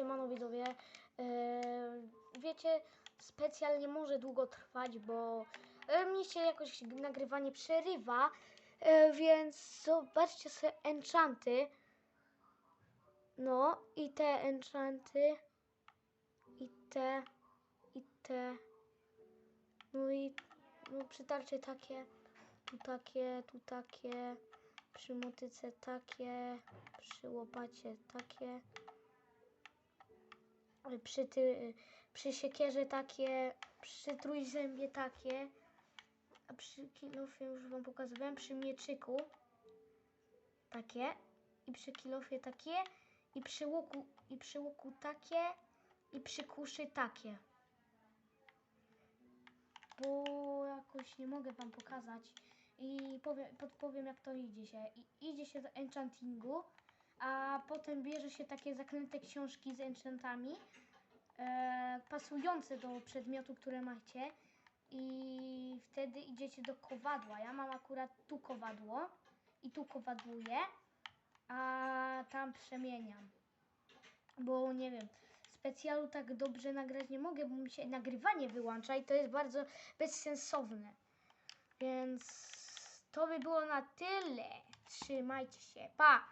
siemano widzowie. E, wiecie, specjal nie może długo trwać, bo e, mi się jakoś nagrywanie przerywa, e, więc zobaczcie sobie enchanty. No i te enchanty. I te. I te. No i no, przy tarczy takie. Tu takie, tu takie. Przy motyce takie. Przy łopacie takie. Ale Przy, ty, przy siekierze takie. Przy trójzębie takie. A przy kilofie już wam pokazywałem. Przy mieczyku. Takie. I przy kilofie takie. I przy łuku, i przy łuku takie. I przy kuszy takie. Bo jakoś nie mogę wam pokazać. I powiem, podpowiem jak to idzie się. I, idzie się do enchantingu, a potem bierze się takie zaklęte książki z enchantami, e, pasujące do przedmiotu, które macie. I wtedy idziecie do kowadła. Ja mam akurat tu kowadło i tu kowadłuję, a tam przemieniam. Bo nie wiem, specjalu tak dobrze nagrać nie mogę, bo mi się nagrywanie wyłącza i to jest bardzo bezsensowne. Więc to by było na tyle. Trzymajcie się. Pa!